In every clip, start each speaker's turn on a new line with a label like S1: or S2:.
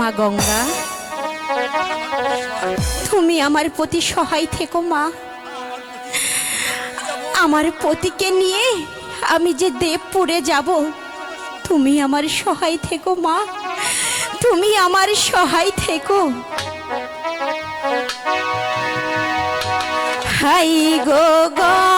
S1: মা গঙ্গা তুমি আমার প্রতি সহায় থেকো মা। আমার পতিকে নিয়ে আমি যে দেবপুরে যাব, তুমি আমার সহায় থেকো, মা। তুমি আমার সহায় থেকো। হাই গো গো।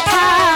S1: কথা